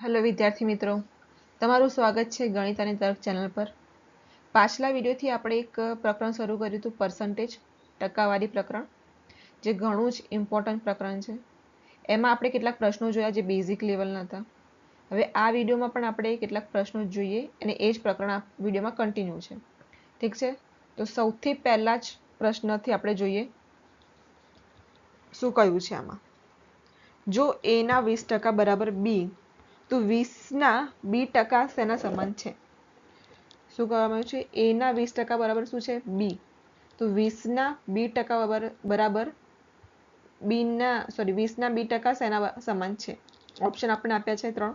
Hello વિદ્યાર્થી મિત્રો, તમારું સ્વાગત છે ગણિત અને તર્ક ચેનલ પર. પાછલા વિડીયોથી આપણે એક પ્રકરણ શરૂ કર્યું હતું પર્સન્ટેજ ટકાવારી પ્રકરણ, જે ઘણું જ ઇમ્પોર્ટન્ટ પ્રકરણ છે. એમાં આપણે કેટલાક પ્રશ્નો જોયા જે બેઝિક લેવલના હતા. હવે આ વિડીયોમાં પણ આપણે કેટલાક પ્રશ્નો જોઈએ અને એ જ પ્રકરણ આ વિડીયોમાં કન્ટિન્યુ છે. ઠીક છે? તો સૌથી પહેલાં જ પ્રશ્નથી આપણે જોઈએ, શું કહ્યું છે આમાં? જો એના વીસ ટકા બરાબર બી તો વીસના બી ટકા શેના સમાન છે? શું કહેવામાં આવ્યું છે? એના વીસ ટકા બરાબર શું છે? બી તો વીસના બી ટકા બરાબર બીના સોરી વીસના બી ટકા શેના સમાન છે? ઓપ્શન આપણે આપ્યા છે ત્રણ.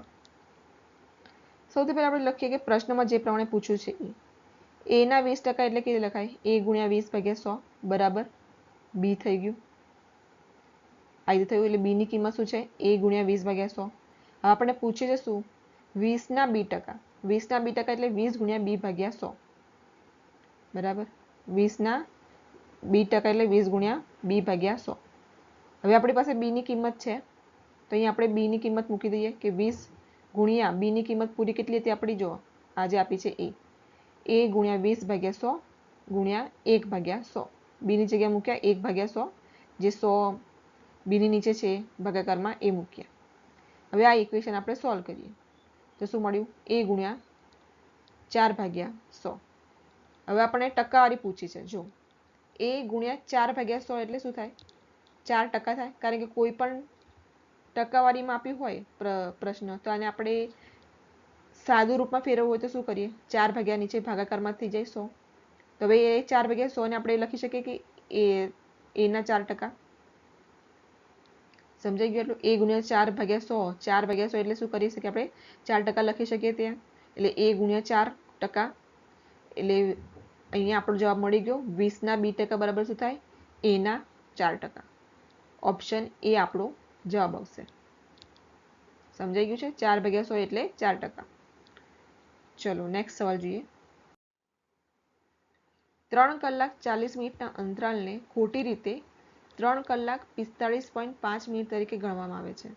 સૌથી પહેલા આપણે લખીએ કે પ્રશ્નમાં જે પ્રમાણે પૂછ્યું છે એ. એના વીસ ટકા એટલે કેવી લખાય? એ ગુણ્યા વીસ ભાગ્યા સો. બરાબર. બી થઈ ગયું. આ રીતે થયું એટલે બીની કિંમત શું છે? એ ગુણ્યા વીસ ભાગ્યા સો. હવે આપણને પૂછે છે શું? વીસના બી ટકા. વીસના બી ટકા એટલે વીસ ગુણ્યા બી ભાગ્યા સો. બરાબર? વીસના બી ટકા એટલે વીસ ગુણ્યા બી ભાગ્યા સો. હવે આપણી પાસે બીની કિંમત છે. તો અહીં આપણે બીની કિંમત મૂકી દઈએ કે વીસ ગુણ્યા બીની કિંમત પૂરી કેટલી હતી આપણી? જો આજે આપી છે એ. એ ગુણ્યા વીસ ભાગ્યા સો ગુણ્યા એક ભાગ્યા સો. બીની જગ્યાએ મૂક્યા એક ભાગ્યા સો. જે સો બીની નીચે છે ભાગાકારમાં એ મૂક્યા હવે આ ઇક્વેશન આપણે સોલ્વ કરીએ. તો શું મળ્યું? એ ગુણ્યા ચાર ભાગ્યા સો. હવે આપણે ટકાવારી પૂછી છે. જો એ ગુણ્યા ચાર ભાગ્યા સો એટલે શું થાય? ચાર ટકા થાય. કારણ કે કોઈ પણ ટકાવારીમાં આપ્યું હોય પ્રશ્ન, તો આને આપણે સાદું રૂપમાં ફેરવવું હોય તો શું કરીએ? ચાર ભાગ્યા નીચે ભાગાકારમાં થઈ જાય સો. તો હવે એ ચાર ભાગ્યા સોને આપણે લખી શકીએ કે એ એના ચાર ટકા. સમજાઈ ગયું એટલું? એ ગુણ્યા ચાર ભાગ્યા સો. ચાર ભાગ્યા સો એટલે શું કરી શકીએ આપણે? ચાર ટકા લખી શકીએ ત્યાં. એટલે એ ગુણ્યા ચાર ટકા. એટલે અહીંયા આપણો જવાબ મળી ગયો. વીસના બી ટકા બરાબર શું થાય? એના ચાર ટકા. ઓપ્શન એ આપણો જવાબ આવશે. સમજાઈ ગયું છે? ચાર ભાગ્યા સો એટલે ચાર ટકા. ચલો નેક્સ્ટ સવાલ જોઈએ. ત્રણ કલાક ચાલીસ મિનિટના અંતરાલને ખોટી રીતે ત્રણ કલાક પિસ્તાળીસ પોઈન્ટ પાંચ મિનિટ તરીકે ગણવામાં આવે છે.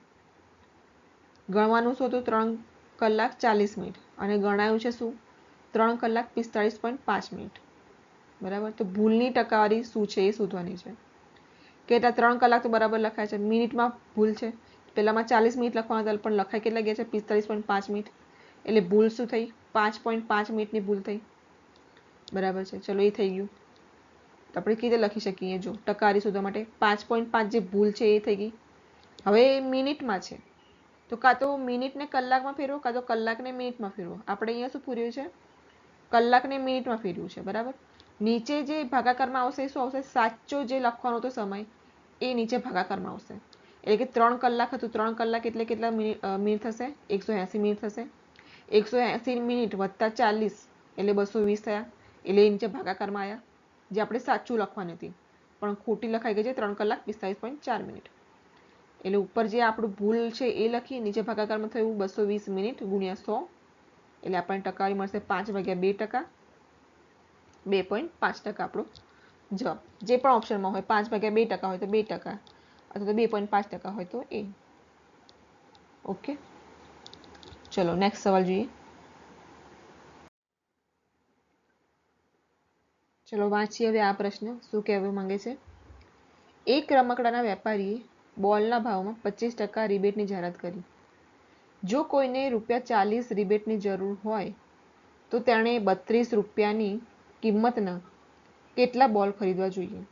ગણવાનું શું હતું ત્રણ કલાક ચાલીસ મિનિટ. અને ગણાયું છે શું? ત્રણ કલાક પિસ્તાળીસ પોઈન્ટ પાંચ મિનિટ. બરાબર? તો ભૂલની ટકાવારી શું છે એ શોધવાની છે. કેટલા ત્રણ કલાક તો બરાબર લખાય છે. મિનિટમાં ભૂલ છે. પહેલામાં ચાલીસ મિનિટ લખવાના હતા, પણ લખાય કેટલા ગયા છે? પિસ્તાળીસ પોઈન્ટ પાંચ મિનિટ. એટલે ભૂલ શું થઈ? પાંચ પોઈન્ટ પાંચ મિનિટની ભૂલ થઈ. બરાબર છે. ચલો, એ થઈ ગયું. આપણે કેવી રીતે લખી શકીએ જો? ટકાવારી શોધવા માટે પાંચ પોઈન્ટ પાંચ જે ભૂલ છે એ થઈ ગઈ. હવે મિનિટમાં છે. તો કાં તો મિનિટને કલાકમાં ફેરવો, કાં તો કલાકને મિનિટમાં ફેરવો. આપણે અહીંયા શું પૂર્યું છે? કલાકને મિનિટમાં ફેરવ્યું છે, બરાબર? નીચે જે ભાગાકારમાં આવશે, શું આવશે? સાચો જે લખવાનો હતો સમય, એ નીચે ભાગાકારમાં આવશે. એટલે કે ત્રણ કલાક હતું, ત્રણ કલાક એટલે કેટલા મિનિટ થશે? એકસો એંસી મિનિટ થશે. એકસો એંસી મિનિટ વત્તા ચાલીસ એટલે બસો વીસ થયા. એટલે એ નીચે ભાગાકારમાં આવ્યા. જે આપણે સાચું લખવાની હતી. પણ ખોટી લખાઈ ગઈ છે ત્રણ કલાક પિસ્તાલીસ પોઈન્ટ ચાર મિનિટ. એટલે ઉપર જે આપણું ભૂલ છે એ લખી નીચે ભાગાકારમાં થયું બસો વીસ મિનિટ ગુણ્યા સો. એટલે આપણને ટકાવારી મળશે પાંચ વાગ્યા બે ટકા. બે પોઈન્ટ પાંચ ટકા આપણો જવાબ. જે પણ ઓપ્શનમાં હોય, પાંચ વાગ્યા બે ટકા હોય તો બે ટકા. અથવા તો બે પોઈન્ટ પાંચ ટકા હોય તો એ. ઓકે? ચલો નેક્સ્ટ સવાલ જોઈએ. ચલો વાંચીએ હવે આ પ્રશ્ન. શું કહેવા માંગે છે? એક રમકડાના વેપારીએ બોલના ભાવમાં પચીસ ટકા રિબેટની જાહેરાત કરી. જો કોઈને રૂપિયા ચાલીસ રિબેટની જરૂર હોય, તો તેણે બત્રીસ રૂપિયાની કિંમતના કેટલા બોલ ખરીદવા જોઈએ?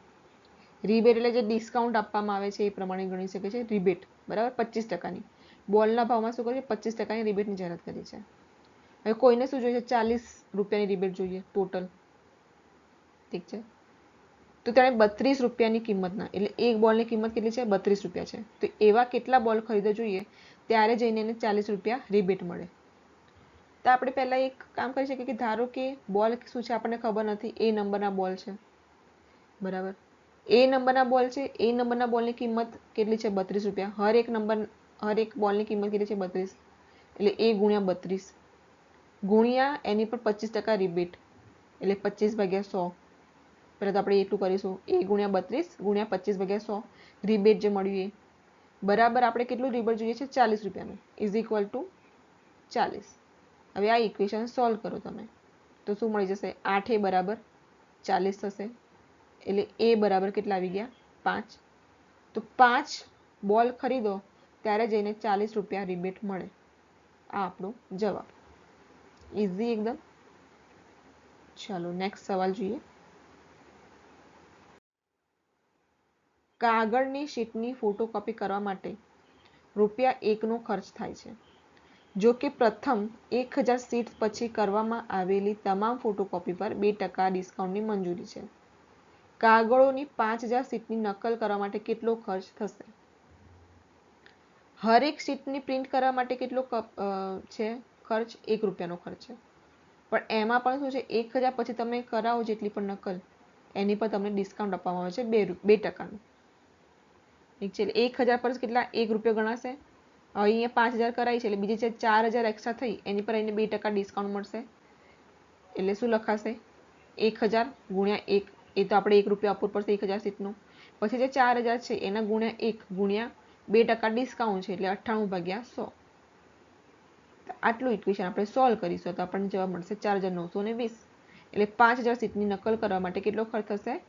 રિબેટ એટલે જે ડિસ્કાઉન્ટ આપવામાં આવે છે એ પ્રમાણે ગણી શકે છે. રિબેટ, બરાબર? પચીસ ટકાની. બોલના ભાવમાં શું કરે પચીસ ટકાની રિબેટની જાહેરાત કરી છે હવે કોઈને શું જોઈએ? ચાલીસ રૂપિયાની રિબેટ જોઈએ, ટોટલ. ઠીક છે? તો તેણે બત્રીસ રૂપિયાની કિંમતના, એટલે એક બોલની કિંમત કેટલી છે? બત્રીસ રૂપિયા છે. તો એવા કેટલા બોલ ખરીદવા જોઈએ? ત્યારે જઈને એને ચાલીસ રૂપિયા રિબેટ મળે. તો આપણે પહેલાં એક કામ કરી શકીએ કે ધારો કે બોલ શું છે? આપણને ખબર નથી. એ નંબરના બોલ છે. બરાબર? એ નંબરના બોલ છે. એ નંબરના બોલની કિંમત કેટલી છે? બત્રીસ રૂપિયા. હર એક નંબર, હર એક બોલની કિંમત કેટલી છે? બત્રીસ. એટલે એ ગુણ્યા બત્રીસ. ગુણ્યા એની પર પચીસ ટકા રિબેટ. એટલે પચીસ ભાગ્યા સો. પહેલાં તો આપણે એટલું કરીશું. એ ગુણ્યા બત્રીસ ગુણ્યા પચીસ ભાગ્યા સો. રિબેટ જે મળ્યું એ. બરાબર આપણે કેટલું રિબેટ જોઈએ છે? ચાલીસ રૂપિયાનું. ઇઝ ઇક્વલ ટુ ચાલીસ. હવે આ ઇક્વેશન સોલ્વ કરો તમે. તો શું મળી જશે? આઠ એ બરાબર ચાલીસ થશે. એટલે એ બરાબર કેટલા આવી ગયા? પાંચ. તો પાંચ બોલ ખરીદો, ત્યારે જઈને ચાલીસ રૂપિયા રિબેટ મળે. આ આપણો જવાબ. ઇઝી એકદમ. ચાલો નેક્સ્ટ સવાલ જોઈએ. કાગળની શીટની ફોટોકોપી કરવા માટે રૂપિયા એકનો ખર્ચ થાય છે. જો કે પ્રથમ એક હજાર સીટ પછી કરવામાં આવેલી તમામ ફોટોકોપી પર બે ટકા ડિસ્કાઉન્ટની મંજૂરી છે. કાગળોની પાંચ હજાર સીટની નકલ કરવા માટે કેટલો ખર્ચ થશે? હરેક સીટની પ્રિન્ટ કરવા માટે કેટલો છે? ખર્ચ? એક રૂપિયાનો ખર્ચ છે. પણ એમાં પણ શું છે? એક હજાર પછી તમે કરાવો જેટલી પણ નકલ, એની પર તમને ડિસ્કાઉન્ટ આપવામાં આવે છે બે બે ટકાનું. ઠીક છે, એટલે એક હજાર પર કેટલા? એક રૂપિયો ગણાશે. અહીંયા પાંચ હજાર કરાવી છે, એટલે બીજી જે ચાર હજાર એક્સ્ટ્રા થઈ, એની પર એને બે ટકા ડિસ્કાઉન્ટ મળશે. એટલે શું લખાશે? એક હજાર ગુણ્યા એક. એ તો આપણે એક રૂપિયા આપવું પડશે, એક હજાર સીટનું. પછી જે ચાર હજાર છે, એના ગુણ્યા એક ગુણ્યા બે ટકા ડિસ્કાઉન્ટ છે, એટલે અઠ્ઠાણું ભાગ્યા સો. આટલું ઇક્વેશન આપણે સોલ્વ કરીશું, તો આપણને જવાબ મળશે ચાર હજાર નવસો ને વીસ. એટલે પાંચ હજાર સીટની નકલ કરવા માટે કેટલો ખર્ચ થશે?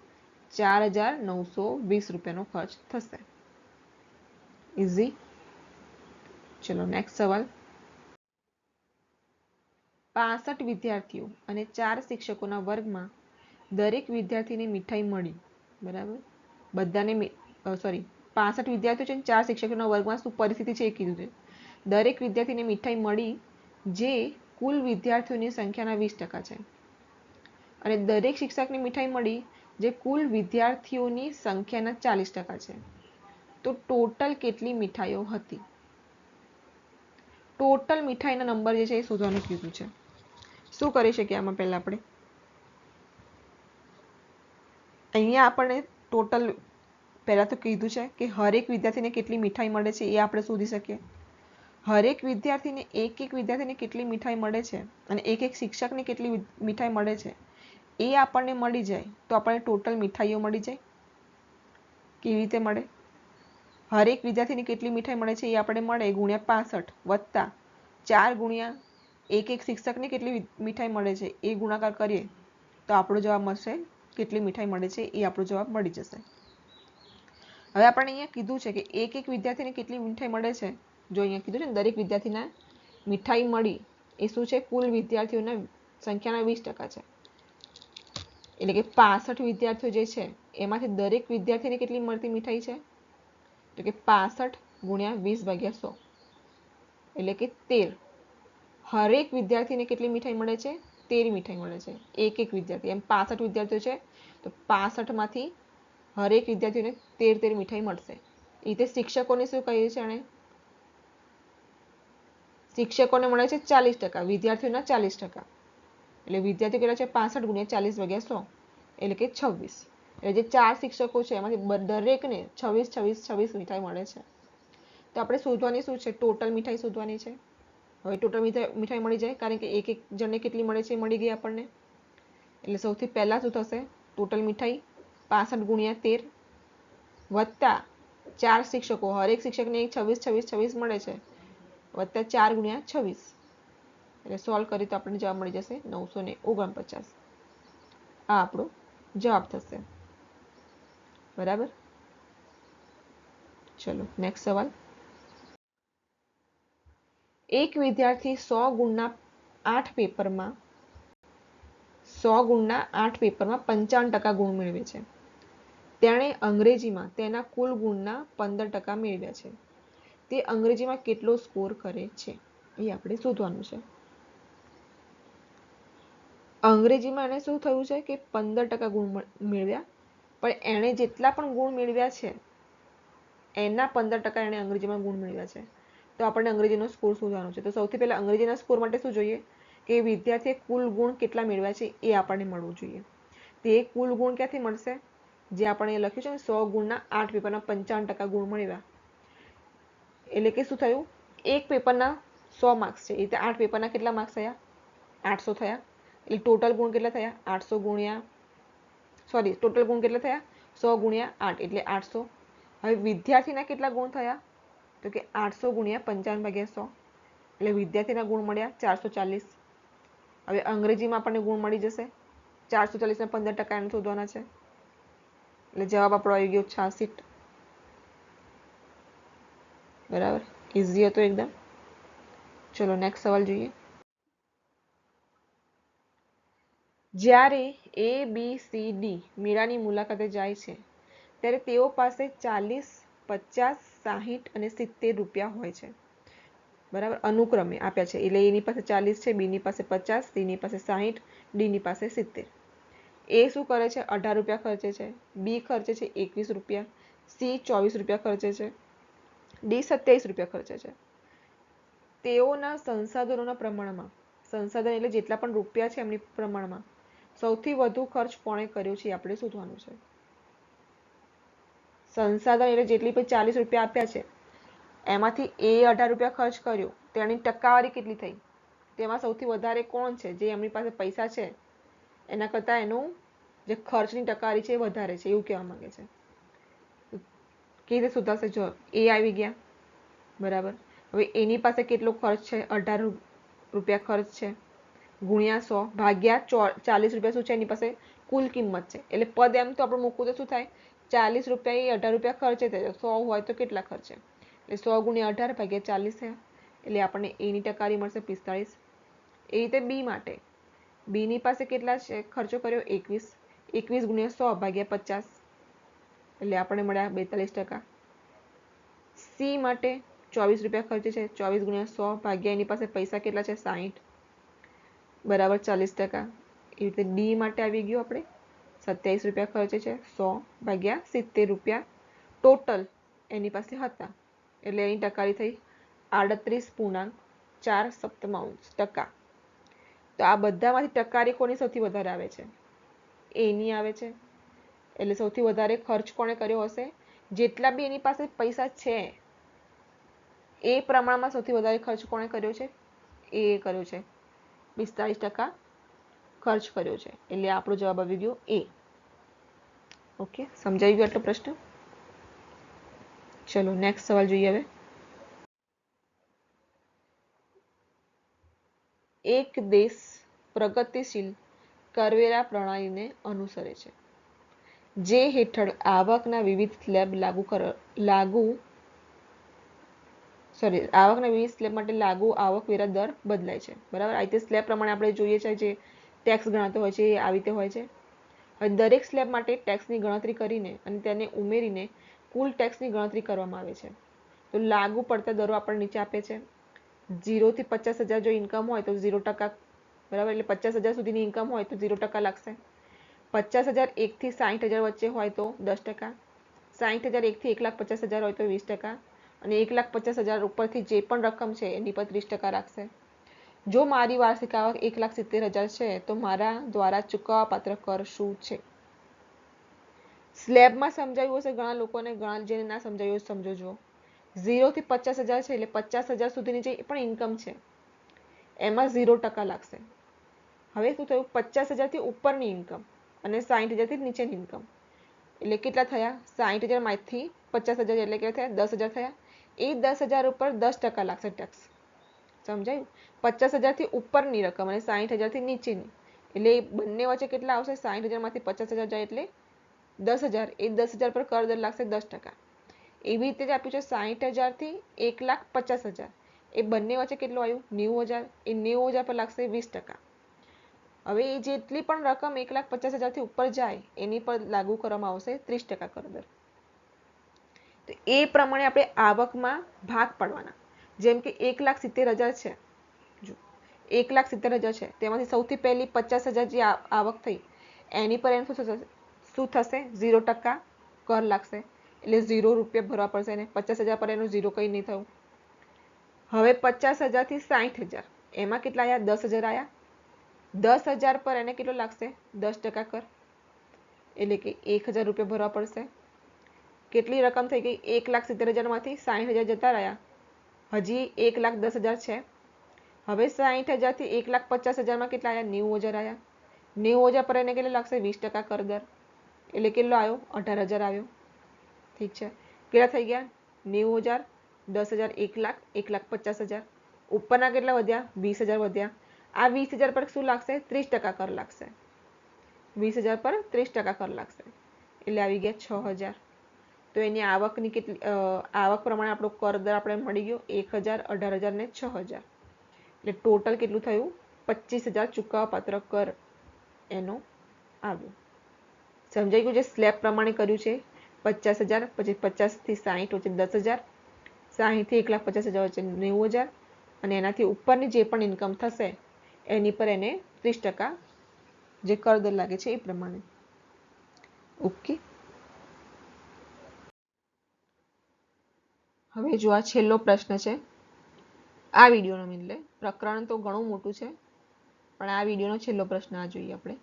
ચાર હજાર નવસો વીસ રૂપિયાનો ખર્ચ થશે. ઇઝી ચલો નેક્સ્ટ સવાલ. પાસઠ વિદ્યાર્થીઓ અને ચાર શિક્ષકોના વર્ગમાં દરેક વિદ્યાર્થીને મીઠાઈ મળી. બરાબર? બધાને સોરી પાસઠ વિદ્યાર્થીઓ છે ચાર શિક્ષકોના વર્ગમાં શું પરિસ્થિતિ છે એ કીધું છે. દરેક વિદ્યાર્થીને મીઠાઈ મળી, જે કુલ વિદ્યાર્થીઓની સંખ્યાના વીસ ટકા છે. અને દરેક શિક્ષકને મીઠાઈ મળી, જે કુલ વિદ્યાર્થીઓની સંખ્યાના ચાલીસ ટકા છે. તો ટોટલ કેટલી મીઠાઈઓ હતી? ટોટલ મીઠાઈના નંબર જે છે એ શોધવાનું કીધું છે. શું કરી શકીએ આમાં પહેલાં આપણે? અહીંયા આપણને ટોટલ પહેલાં તો કીધું છે કે હરેક વિદ્યાર્થીને કેટલી મીઠાઈ મળે છે એ આપણે શોધી શકીએ. હરેક વિદ્યાર્થીને એક એક વિદ્યાર્થીને કેટલી મીઠાઈ મળે છે અને એક એક શિક્ષકને કેટલી મીઠાઈ મળે છે એ આપણને મળી જાય તો આપણને ટોટલ મીઠાઈઓ મળી જાય. કેવી રીતે મળે? હરેક વિદ્યાર્થીને કેટલી મીઠાઈ મળે છે એ આપણે મળે ગુણ્યા પાસઠ વત્તા ચાર ગુણ્યા એક એક શિક્ષકને કેટલી મીઠાઈ મળે છે એ ગુણાકાર કરીએ તો આપણો જવાબ મળશે કેટલી મીઠાઈ મળે છે એ આપણો જવાબ મળી જશે. હવે આપણે અહીંયા કીધું છે કે એક એક વિદ્યાર્થીને કેટલી મીઠાઈ મળે છે. જો અહીંયા કીધું છે ને દરેક વિદ્યાર્થીને મીઠાઈ મળી એ શું છે? કુલ વિદ્યાર્થીઓના સંખ્યાના વીસ ટકા છે. એટલે કે પાસઠ વિદ્યાર્થીઓ જે છે, એમાંથી દરેક વિદ્યાર્થીને કેટલી મળતી મીઠાઈ છે? તો કે પાસઠ ગુણ્યા વીસ ભાગ્યા સો. એટલે કે તેર. હરેક વિદ્યાર્થીને કેટલી મીઠાઈ મળે છે? તેર મીઠાઈ મળે છે. એક એક વિદ્યાર્થી. એમ પાસઠ વિદ્યાર્થીઓ છે, તો પાસઠમાંથી હરેક વિદ્યાર્થીઓને તેર તેર મીઠાઈ મળશે. એ રીતે શિક્ષકોને શું કહ્યું છે એણે? શિક્ષકોને મળે છે ચાલીસ ટકા, વિદ્યાર્થીઓના ચાલીસ ટકા. એટલે વિદ્યાર્થીઓ કેટલા છે? પાસઠ ગુણ્યા ચાલીસ ભાગ્યા સો. એટલે કે છવ્વીસ. જે ચાર શિક્ષકો છે, એમાંથી દરેકને છવ્વીસ છવ્વીસ છવ્વીસ મીઠાઈ મળે છે. તો આપણે શોધવાની શું છે? ટોટલ મીઠાઈ શોધવાની છે. હવે ટોટલ મીઠાઈ મીઠાઈ મળી જાય, કારણ કે એક એક જણને કેટલી મળે છે એ મળી ગઈ આપણને. એટલે સૌથી પહેલાં શું થશે? ટોટલ મીઠાઈ પાસઠ ગુણ્યા તેર વત્તા ચાર શિક્ષકો. હરેક શિક્ષકને એક છવ્વીસ છવ્વીસ છવ્વીસ મળે છે. વત્તા ચાર ગુણ્યા છવ્વીસ. એટલે સોલ્વ કરી તો આપણને જવાબ મળી જશે નવસો ને ઓગણપચાસ. આ આપણો જવાબ થશે. બરાબર? ચલો નેક્સ્ટ સવાલ. એક વિદ્યાર્થી સો ગુણના આઠ પેપરમાં, સો ગુણના આઠ પેપરમાં પંચાવન ટકા ગુણ મેળવે છે. તેણે અંગ્રેજીમાં તેના કુલ ગુણના પંદર ટકા મેળવ્યા છે. તે અંગ્રેજીમાં કેટલો સ્કોર કરે છે એ આપણે શોધવાનું છે. અંગ્રેજીમાં એને શું થયું છે કે પંદર ટકા ગુણ મેળવ્યા? પણ એણે જેટલા પણ ગુણ મેળવ્યા છે, એના પંદર ટકા એણે અંગ્રેજીમાં ગુણ મેળવ્યા છે. તો આપણને અંગ્રેજીનો સ્કોર શોધવાનો છે. તો સૌથી પહેલાં અંગ્રેજીના સ્કોર માટે શું જોઈએ? કે વિદ્યાર્થીએ કુલ ગુણ કેટલા મેળવ્યા છે એ આપણને મળવું જોઈએ. તે કુલ ગુણ ક્યાંથી મળશે? જે આપણે લખ્યું છે ને, સો ગુણના આઠ પેપરના પંચાવન ટકા ગુણ મળ્યા. એટલે કે શું થયું? એક પેપરના સો માર્ક્સ છે. એ રીતે આઠ પેપરના કેટલા માર્ક્સ થયા? આઠસો થયા. એટલે ટોટલ ગુણ કેટલા થયા? આઠસો ગુણ્યા સોરી ટોટલ ગુણ કેટલા થયા? સો ગુણ્યા આઠ, એટલે આઠસો. હવે વિદ્યાર્થીના કેટલા ગુણ થયા? તો કે આઠસો ગુણ્યા પંચાવન ભાગ્યા સો. એટલે વિદ્યાર્થીના ગુણ મળ્યા ચારસો ચાલીસ. હવે અંગ્રેજીમાં આપણને ગુણ મળી જશે. ચારસો ચાલીસના પંદર ટકા એને શોધવાના છે. એટલે જવાબ આપણો આવી ગયો છાસીઠ બરાબર? ઇઝી હતો એકદમ. ચલો નેક્સ્ટ સવાલ જોઈએ. જ્યારે એ બી સી ડી મીરાની મુલાકાતે જાય છે, ત્યારે તેઓ પાસે ચાલીસ, પચાસ, સાહીઠ અને સિત્તેર રૂપિયા હોય છે. બરાબર? અનુક્રમે આપ્યા છે. એટલે એની પાસે ચાલીસ છે, બીની પાસે પચાસ, સીની પાસે સાહીઠ, ડીની પાસે સિત્તેર. એ શું કરે છે? અઢાર રૂપિયા ખર્ચે છે. બી ખર્ચે છે એકવીસ રૂપિયા. સી ચોવીસ રૂપિયા ખર્ચે છે. ડી સત્યાવીસ રૂપિયા ખર્ચે છે. તેઓના સંસાધનોના પ્રમાણમાં, સંસાધન એટલે જેટલા પણ રૂપિયા છે એમની પ્રમાણમાં સૌથી વધુ ખર્ચ કોણે કર્યો છે આપણે શોધવાનું છે. સંસાધન એટલે જેટલી પણ ચાલીસ રૂપિયા આપ્યા છે, એમાંથી એ અઢાર રૂપિયા ખર્ચ કર્યો, તેની ટકાવારી કેટલી થઈ? તેમાં સૌથી વધારે કોણ છે? જે એમની પાસે પૈસા છે, એના કરતાં એનું જે ખર્ચની ટકાવારી છે એ વધારે છે, એવું કહેવા માંગે છે. કેવી રીતે સુધારશે? જો એ આવી ગયા, બરાબર. હવે એની પાસે કેટલો ખર્ચ છે? અઢાર રૂપિયા ખર્ચ છે. ગુણ્યા સો ભાગ્યા ચાલીસ રૂપિયા શું છે? એની પાસે કુલ કિંમત છે. એટલે પદ એમ તો આપણે મૂકવું તો શું થાય? ચાલીસ રૂપિયા એ અઢાર રૂપિયા ખર્ચે થયો સો હોય તો કેટલા ખર્ચે? એટલે સો ગુણ્યા અઢાર ભાગ્યા ચાલીસ થયા. એટલે આપણને એની ટકારી મળશે પિસ્તાળીસ. એ રીતે બી માટે. બીની પાસે કેટલા છે? ખર્ચો કર્યો એકવીસ. એકવીસ ગુણ્યા સો ભાગ્યા પચાસ. એટલે આપણને મળ્યા બેતાલીસ ટકા. સી માટે ચોવીસ રૂપિયા ખર્ચે છે. ચોવીસ ગુણ્યા સો ભાગ્યા એની પાસે પૈસા કેટલા છે? સાહીઠ. બરાબર ચાલીસ ટકા. એ રીતે ડી માટે આવી ગયું આપણે. સત્યાવીસ રૂપિયા ખર્ચે છે. સો ભાગ્યા સિત્તેર રૂપિયા ટોટલ એની પાસે હતા. એટલે એની ટકારી થઈ આડત્રીસ પૂર્ણાંક ચાર સપ્તમાંશ ટકા. તો આ બધામાંથી ટકારી કોની સૌથી વધારે આવે છે? એની આવે છે. એટલે સૌથી વધારે ખર્ચ કોણે કર્યો હશે? જેટલા બી એની પાસે પૈસા છે, એ પ્રમાણમાં સૌથી વધારે ખર્ચ કોણે કર્યો છે? એ કર્યો છે. પિસ્તાળીસ ટકા ખર્ચ કર્યો છે. એટલે આપણો જવાબ આવી ગયો એ ઓકે સમજાઈ ગયો આટલો પ્રશ્ન? ચલો નેક્સ્ટ સવાલ જોઈએ હવે. એક દેશ પ્રગતિશીલ કરવેરા પ્રણાલીને અનુસરે છે. જે હેઠળ આવકના વિવિધ સ્લેબ લાગુ કર, લાગુ સોરી આવકના વિવિધ સ્લેબ માટે લાગુ આવકવેરા દર બદલાય છે. બરાબર? આ રીતે સ્લેબ પ્રમાણે આપણે જોઈએ છે જે ટેક્સ ગણાતો હોય છે, એ આવી રીતે હોય છે. હવે દરેક સ્લેબ માટે ટેક્સની ગણતરી કરીને અને તેને ઉમેરીને કુલ ટેક્સની ગણતરી કરવામાં આવે છે. તો લાગુ પડતા દરો આપણને નીચે આપે છે. ઝીરોથી પચાસ હજાર જો ઇન્કમ હોય તો ઝીરો ટકા, બરાબર? એટલે પચાસ હજાર સુધીની ઇન્કમ હોય તો ઝીરો ટકા લાગશે. પચાસ હજાર એકથી સાઠ હજાર વચ્ચે હોય તો દસ ટકા. સાઠ હજાર એકથી એક લાખ પચાસ હજાર હોય તો વીસ ટકા. અને એક લાખ પચાસ હજાર ઉપરથી જે પણ રકમ છે, એની પર ત્રીસ ટકા રાખશે. જો મારી વાર્ષિક આવક એક લાખ સિત્તેર હજાર છે, તો મારા દ્વારા ચૂકવવા પાત્ર કર શું છે? સ્લેબમાં સમજાયું હશે ઘણા લોકોને, ઘણા જેને ના સમજાયું સમજો જો ઝીરોથી પચાસ હજાર છે એટલે પચાસ હજાર સુધીની જે પણ ઇન્કમ છે, એમાં ઝીરો ટકા લાગશે. હવે શું થયું? પચાસ હજારથી ઉપરની ઇન્કમ અને સાઠ હજારથી નીચેની ઇન્કમ એટલે કેટલા થયા? સાઠ હજારમાંથી પચાસ હજાર એટલે કેટલા થયા? દસ હજાર થયા. એ દસ હજાર ઉપર દસ ટકા લાગશે ટેક્સ સમજાયું? પચાસ હજારથી ઉપરની રકમ અને સાઠ હજારથી નીચેની. એટલે બંને વચ્ચે કેટલા આવશે? સાઠ હજારમાંથી પચાસ હજાર જાય એટલે દસ હજાર. એ દસ હજાર પર કર દર લાગશે દસ ટકા. એવી રીતે જ આપ્યું છે સાઠ હજારથી એક લાખ પચાસ હજાર. એ બંને વચ્ચે કેટલું આવ્યું? નેવું હજાર. એ નેવું હજાર પર લાગશે વીસ ટકા. હવે એ જેટલી પણ રકમ એક લાખ પચાસ હજારથી ઉપર જાય, એની પર લાગુ કરવામાં આવશે ત્રીસ ટકા કર દર. તો એ પ્રમાણે આપણે આવકમાં ભાગ પાડવાના. જેમ કે એક લાખ સિત્તેર હજાર છે. જો, એક લાખ સિત્તેર હજાર છે. તેમાંથી સૌથી પહેલી પચાસ હજાર જે આવક થઈ, એની પર એનું શું થશે? શું થશે? ઝીરો ટકા કર લાગશે. એટલે ઝીરો રૂપિયા ભરવા પડશે ને પચાસ હજાર પર એનું ઝીરો કંઈ નહીં થયું. હવે પચાસ હજારથી સાઠ હજાર. એમાં કેટલા આવ્યા દસ હજાર આવ્યા દસ હજાર પર એને કેટલો લાગશે? દસ ટકા કર. એટલે કે એક હજાર રૂપિયા ભરવા પડશે. કેટલી રકમ થઈ ગઈ? એક લાખ સિત્તેર હજારમાંથી સાઠ હજાર જતા રહ્યા. હજી એક લાખ દસ હજાર છે. હવે સાઠ હજારથી એક લાખ પચાસ હજારમાં કેટલા આવ્યા નેવું હજાર આવ્યા નેવું હજાર પર એને કેટલા લાગશે? વીસ ટકા કર દર. એટલે કેટલો આવ્યો અઢાર હજાર આવ્યો. ઠીક છે. કેટલા થઈ ગયા? નેવું હજાર, દસ હજાર, એક લાખ એક લાખ પચાસ હજાર. ઉપરના કેટલા વધ્યા? વીસ હજાર વધ્યા. આ વીસ હજાર પર શું લાગશે? ત્રીસ ટકા કર લાગશે. વીસ હજાર પર ત્રીસ ટકા કર લાગશે. એટલે આવી ગયા છ હજાર. તો એની આવકની કેટલી આવક પ્રમાણે આપણો કર આપણે મળી ગયો એક હજાર, અઢાર હજાર ને છ હજાર. એટલે ટોટલ કેટલું થયું? પચીસ હજાર ચૂકવવા પાત્ર કર એનો આવ્યો. સમજાઈ ગયું જે સ્લેબ પ્રમાણે કર્યું છે? પચાસ હજાર, પછી પચાસથી સાહીઠ વચ્ચે દસ હજાર, સાહીઠથી એક લાખ પચાસ હજાર વચ્ચે નેવું હજાર, અને એનાથી ઉપરની જે પણ ઇન્કમ થશે, એની પર એને ત્રીસ ટકા જે કર દર લાગે છે એ પ્રમાણે. ઓકે? હવે જો આ છેલ્લો પ્રશ્ન છે, આ વિડીયોનો એટલે પ્રકરણ તો ઘણું મોટું છે, પણ આ વિડીયોનો છેલ્લો પ્રશ્ન આ જોઈએ આપણે.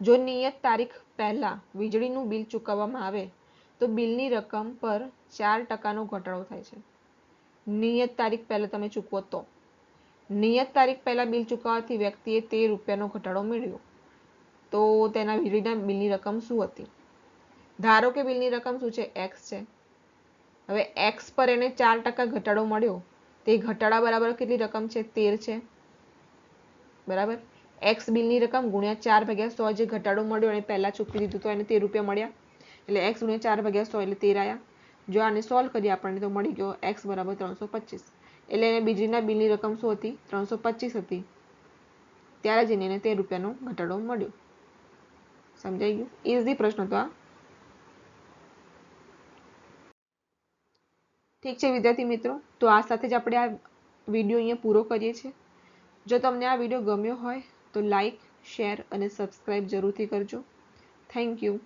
જો નિયત તારીખ પહેલા વીજળીનું બિલ ચૂકવવામાં આવે, તો બિલની રકમ પર ચાર ટકાનો ઘટાડો થાય છે. નિયત તારીખ પહેલાં તમે ચૂકવો તો. નિયત તારીખ પહેલાં બિલ ચૂકવવાથી વ્યક્તિએ તેર રૂપિયાનો ઘટાડો મેળવ્યો. તો તેના વીજળીના બિલની રકમ શું હતી? ધારો કે બિલની રકમ શું છે? એક્સ છે. હવે એક્સ પર એને ચાર ટકા ઘટાડો મળ્યો. તે ઘટાડા બરાબર કેટલી રકમ છે? તેર છે. બરાબર? એક્સ બિલની રકમ ગુણ્યા ચાર ભાગ્યા સો જે ઘટાડો મળ્યો એને પહેલાં ચૂકવી દીધું તો એને તેર રૂપિયા મળ્યા. એટલે એક્સ ગુણ્યા ચાર ભાગ્યા સો એટલે તેર આવ્યા જો આને સોલ્વ કરીએ આપણને તો મળી ગયો એક્સ બરાબર ત્રણસો પચીસ. એટલે એને બીજીના બિલની રકમ શું હતી? ત્રણસો પચીસ હતી. ત્યારે જઈને એને તેર રૂપિયાનો ઘટાડો મળ્યો. સમજાઈ ગયું? ઇઝી પ્રશ્ન તો આ ઠીક છે, વિદ્યાર્થી મિત્રો? તો આ સાથે જ આપણે આ વીડિયો અહીંયા પૂરો કરીએ છીએ. જો તમને આ વીડિયો ગમ્યો હોય, તો લાઈક શેર અને સબસ્ક્રાઈબ જરૂરથી કરજો. Thank you